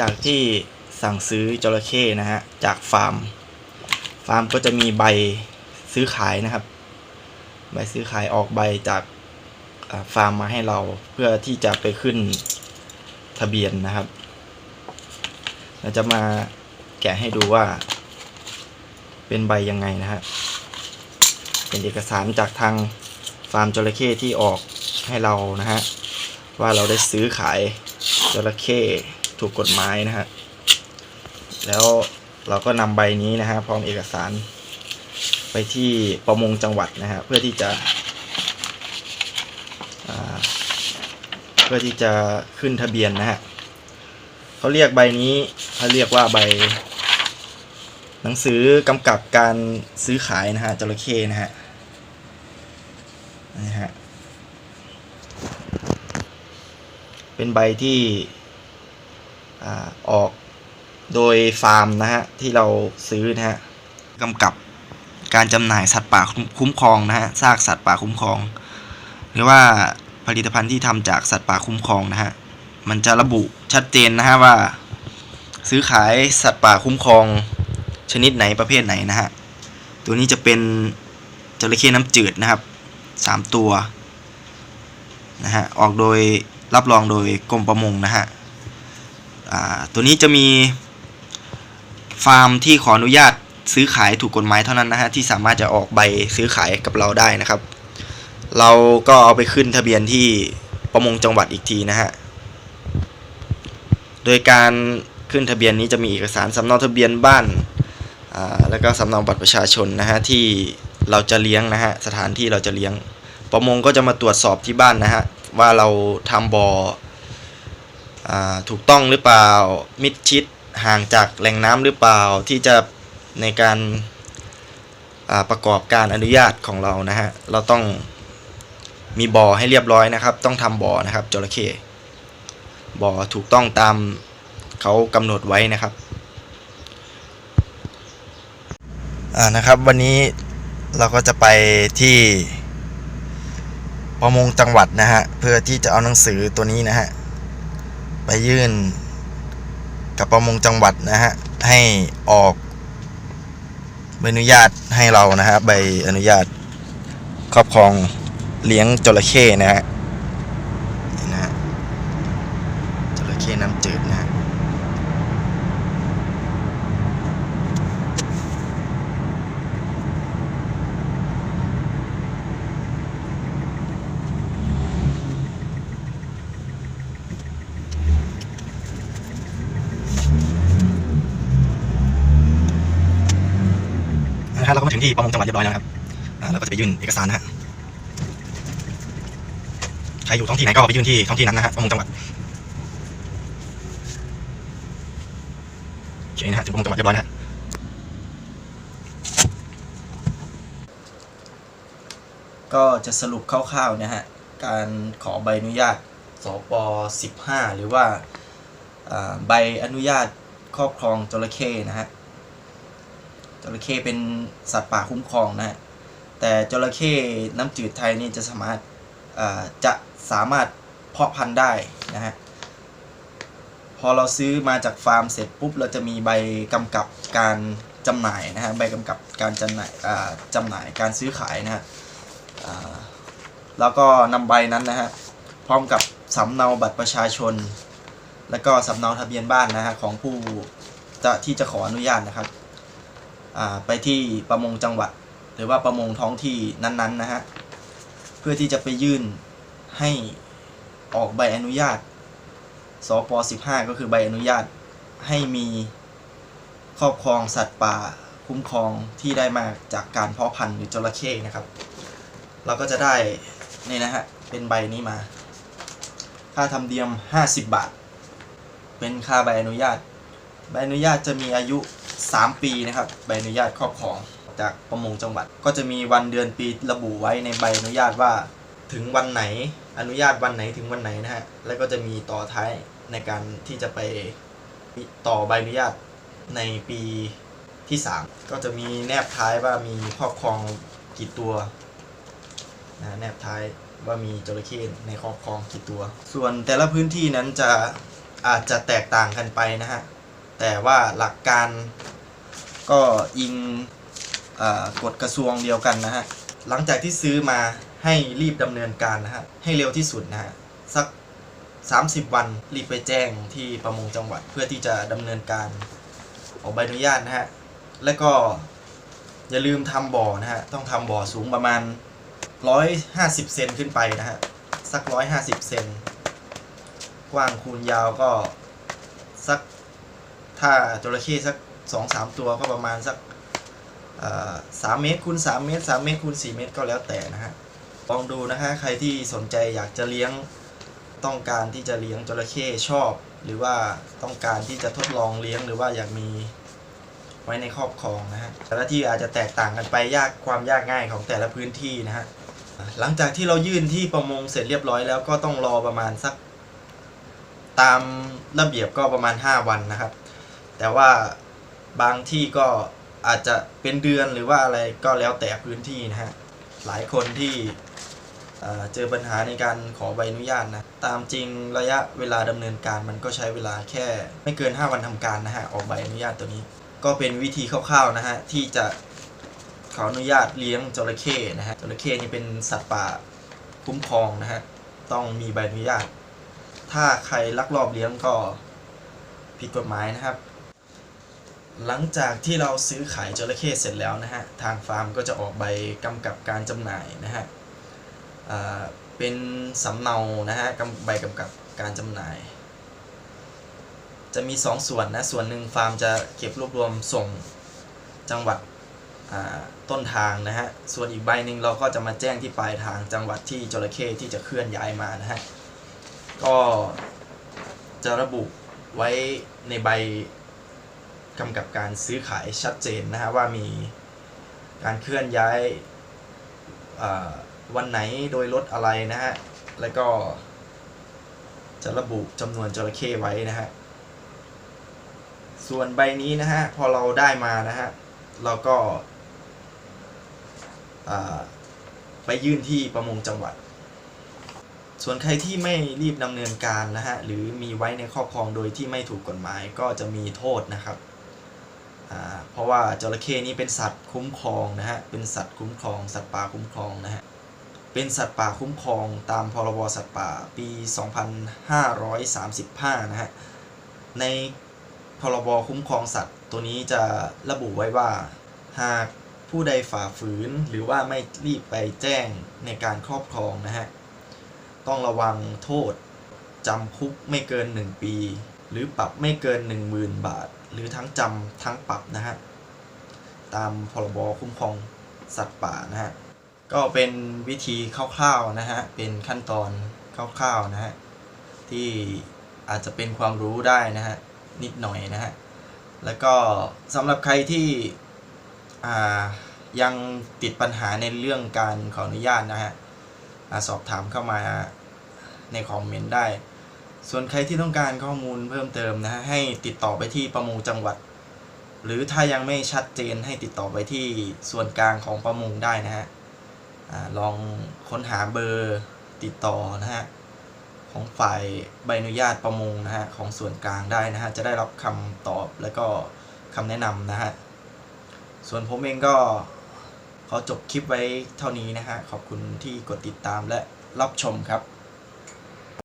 จากที่สั่งซื้อจระเข้นะฮะจากฟาร์ม ฟาร์มก็จะมีใบซื้อขายนะครับ ใบซื้อขายออกใบจากฟาร์มมาให้เราเพื่อที่จะไปขึ้นทะเบียนนะครับ เราจะมาแกะให้ดูว่า เป็นใบยังไงนะฮะเป็นเอกสารจากทางฟาร์มจระเข้ที่ออกให้เรานะฮะว่าเราได้ซื้อขายจระเข้ ถูกกฎหมายนะฮะแล้วเราก็นำใบนี้นะฮะพร้อมเอกสาร ไปที่ประมงจังหวัดนะฮะเพื่อที่จะเพื่อที่จะขึ้นทะเบียนนะฮะเขาเรียกใบนี้เขาเรียกว่าใบ หนังสือกำกับการซื้อขายนะฮะจระเข้นะฮะนี่ฮะเป็นใบที่ อออกโดยฟาร์มนะฮะที่เราซื้อนะฮะกำกับการจำหน่ายสัตว์ป่าคุ้มครองนะฮะซากสัตว์ป่าคุ้มครอง หรือว่าผลิตภัณฑ์ที่ทำจากสัตว์ป่าคุ้มครองนะฮะมันจะระบุชัดเจนนะฮะว่า ซื้อขายสัตว์ป่าคุ้มครอง ชนิดไหนประเภทไหนนะฮะตัวนี้จะเป็นจระเข้น้ำจืดนะครับสามตัวนะฮะออกโดยรับรองโดยกรมประมงนะฮะ ตัวนี้จะมีฟาร์มที่ขออนุญาตซื้อขายถูกกฎหมายเท่านั้นนะฮะที่สามารถจะออกใบซื้อขายกับเราได้นะครับ เราก็เอาไปขึ้นทะเบียนที่ประมงจังหวัดอีกทีนะฮะโดยการขึ้นทะเบียนนี้จะมีเอกสารสำเนาทะเบียนบ้านแล้วก็สำเนาบัตรประชาชนนะฮะที่เราจะเลี้ยงนะฮะสถานที่เราจะเลี้ยง ประมงก็จะมาตรวจสอบที่บ้านนะฮะว่าเราทำบอ่อ ถูกต้องหรือเปล่า มิดชิดห่างจากแหล่งน้ำหรือเปล่าที่จะในการาประกอบการอนุญาตของเรานะฮะ เราต้องมีบ่อให้เรียบร้อยนะครับ ต้องทำบ่อนะครับจระเข้บ่อถูกต้องตามเขากำหนดไว้นะครับอ่านะครับวันนี้เราก็จะไปที่ประมงจังหวัดนะฮะเพื่อที่จะเอาหนังสือตัวนี้นะฮะ ไปยื่นกับประมงจังหวัดนะฮะให้ออกใบอนุญาตให้เรานะฮะใบอนุญาตครอบครองเลี้ยงจระเข้นะฮะนะฮะจระเข้น้ำจืดนะฮะ นะฮะเราก็มาถึง ที่ประมงจังหวัดเรียบร้อยแล้วครับเราก็จะไปยื่นเอกสารนะฮะใครอยู่ท้องที่ไหนก็ไปยื่นที่ท้องที่นั้นนะฮะประมงจังหวัดโอเคนะฮะถึงประมงจังหวัดเรียบร้อยนะฮะก็จะสรุปคร่าวๆนะฮะการขอใบอนุญาตสป15 หรือว่าใบอนุญาตครอบครองจระเข้นะฮะ ระเข้เป็นสัตว์ป่าคุ้มครองนะฮะแต่จระเข้น้ำจืดไทยนี่จะสามารถจะสามารถเพาะพันธุ์ได้นะฮะพอเราซื้อมาจากฟาร์มเสร็จปุ๊บเราจะมีใบกำกับการจำหน่ายนะฮะใบกำกับการจำหน่ายจำหน่ายการซื้อขายนะฮะแล้วก็นำใบนั้นนะฮะพร้อมกับสำเนาบัตรประชาชน แล้วก็สำเนาทะเบียนบ้านนะฮะของผู้จะที่จะขออนุญาตนะครับ ไปที่ประมงจังหวัด หรือว่าประมงท้องที่นั้นๆนะฮะเพื่อที่จะไปยื่นให้ออกใบอนุญาตสป15 ก็คือใบอนุญาตให้มีครอบครองสัตว์ป่าคุ้มครองที่ได้มาจากการเพาะพันธุ์หรือจระเข้นะครับ เราก็จะได้นี่นะฮะเป็นใบนี้มา ค่าทำเนียม 50 บาท เป็นค่าใบอนุญาต ใบอนุญาตจะมีอายุ 3 ปีนะครับใบอนุญาตครอบครองจากประมงจังหวัด ก็จะมีวันเดือนปีระบุไว้ในใบอนุญาตว่า ถึงวันไหนอนุญาตวันไหนถึงวันไหนนะฮะแล้วก็จะมีต่อท้ายในการที่จะไปต่อใบอนุญาตในปีที่ 3 ก็จะมีแนบท้ายว่ามีครอบครองกี่ตัวนะแนบท้ายว่ามีจระเข้ในครอบครองกี่ตัว ส่วนแต่ละพื้นที่นั้นจะอาจจะแตกต่างกันไปนะฮะ แต่ว่าหลักการ ก็อิงอกฎกระทรวงเดียวกันนะฮะ หลังจากที่ซื้อมาให้รีบดำเนินการนะฮะ ให้เร็วที่สุดนะฮะ สัก 30 วันรีบไปแจ้งที่ประมงจังหวัดเพื่อที่จะดำเนินการออกใบอนุญาตนะฮะ แล้วก็อย่าลืมทำบ่อนะฮะ ต้องทำบ่อสูงประมาณ 150 เซนขึ้นไปนะฮะ สัก 150 เซน กว้างคูณยาวก็สักถ้าจระเข้สัก 2-3ตัวก็ประมาณสักสามเมตรคูณ3เมตร3เมตรคูณ4เมตรก็แล้วแต่นะฮะลองดูนะฮะใครที่สนใจอยากจะเลี้ยงต้องการที่จะเลี้ยงจระเข้ชอบ หรือว่าต้องการที่จะทดลองเลี้ยงหรือว่าอยากมีไว้ในครอบครองนะฮะแต่ละที่อาจจะแตกต่างกันไปยากความยากง่ายของแต่ละพื้นที่นะฮะหลังจากที่เรายื่นที่ประมงเสร็จเรียบร้อยแล้วก็ต้องรอประมาณสักตามระเบียบก็ประมาณ 5 วันนะครับ แต่ว่า บางที่ก็อาจจะเป็นเดือนหรือว่าอะไรก็แล้วแต่พื้นที่นะฮะหลายคนที่เจอปัญหาในการขอใบอนุญาตนะ ตามจริงระยะเวลาดำเนินการมันก็ใช้เวลาแค่ไม่เกิน 5 วันทำการนะฮะ ออกใบอนุญาตตัวนี้ ก็เป็นวิธีคร่าวๆนะฮะ ที่จะขออนุญาตเลี้ยงจระเข้นะฮะ จระเข้นี่เป็นสัตว์ป่าคุ้มครองนะฮะ ต้องมีใบอนุญาต ถ้าใครลักลอบเลี้ยงก็ผิดกฎหมายนะครับ หลังจากที่เราซื้อขายจระเข้เสร็จแล้วนะฮะ ทางฟาร์มก็จะออกใบกำกับการจำหน่ายนะฮะเป็นสำเนานะฮะใบกำกับการจำหน่าย จะมี2ส่วนนะ ส่วนหนึ่งฟาร์มจะเก็บรวบรวมส่งจังหวัดต้นทางนะฮะ ส่วนอีกใบหนึ่งเราก็จะมาแจ้งที่ปลายทางจังหวัดที่จระเข้ที่จะเคลื่อนย้ายมานะฮะ ก็จะระบุไว้ในใบ กำกับการซื้อขายชัดเจนนะฮะว่ามีการเคลื่อนย้ายวันไหนโดยรถอะไรนะฮะ แล้วก็จะระบุจำนวนจระเข้ไว้นะฮะ ส่วนใบนี้นะฮะ พอเราได้มานะฮะ เราก็ไปยื่นที่ประมงจังหวัด ส่วนใครที่ไม่รีบดำเนินการนะฮะ หรือมีไว้ในครอบครองโดยที่ไม่ถูกกฎหมายก็จะมีโทษนะครับ เพราะว่าจระเข้นี้เป็นสัตว์คุ้มครองนะฮะ เป็นสัตว์คุ้มครอง สัตว์ป่าคุ้มครองนะฮะ เป็นสัตว์ป่าคุ้มครองตามพรบสัตว์ป่าปี 2535 นะฮะ ในพรบคุ้มครองสัตว์ตัวนี้จะระบุไว้ว่า หากผู้ใดฝ่าฝืนหรือว่าไม่รีบไปแจ้งในการครอบครองนะฮะ ต้องระวังโทษจำคุกไม่เกิน 1 ปี หรือปรับไม่เกิน 10,000 บาท หรือทั้งจำทั้งปรับนะฮะตามพรบคุ้มครองสัตว์ป่านะฮะก็เป็นวิธีคร่าวๆนะฮะเป็นขั้นตอนคร่าวๆนะฮะที่อาจจะเป็นความรู้ได้นะฮะนิดหน่อยนะฮะแล้วก็สำหรับใครที่ยังติดปัญหาในเรื่องการขออนุญาตนะฮะสอบถามเข้ามาในคอมเมนต์ได้ ส่วนใครที่ต้องการข้อมูลเพิ่มเติมนะฮะให้ติดต่อไปที่ประมงจังหวัด หรือถ้ายังไม่ชัดเจนให้ติดต่อไปที่ส่วนกลางของประมงได้นะฮะลองค้นหาเบอร์ติดต่อนะฮะของฝ่ายใบอนุญาตประมงนะฮะของส่วนกลางได้นะฮะจะได้รับคำตอบแล้วก็คำแนะนำนะฮะส่วนผมเองก็ขอจบคลิปไว้เท่านี้นะฮะขอบคุณที่กดติดตามและรับชมครับ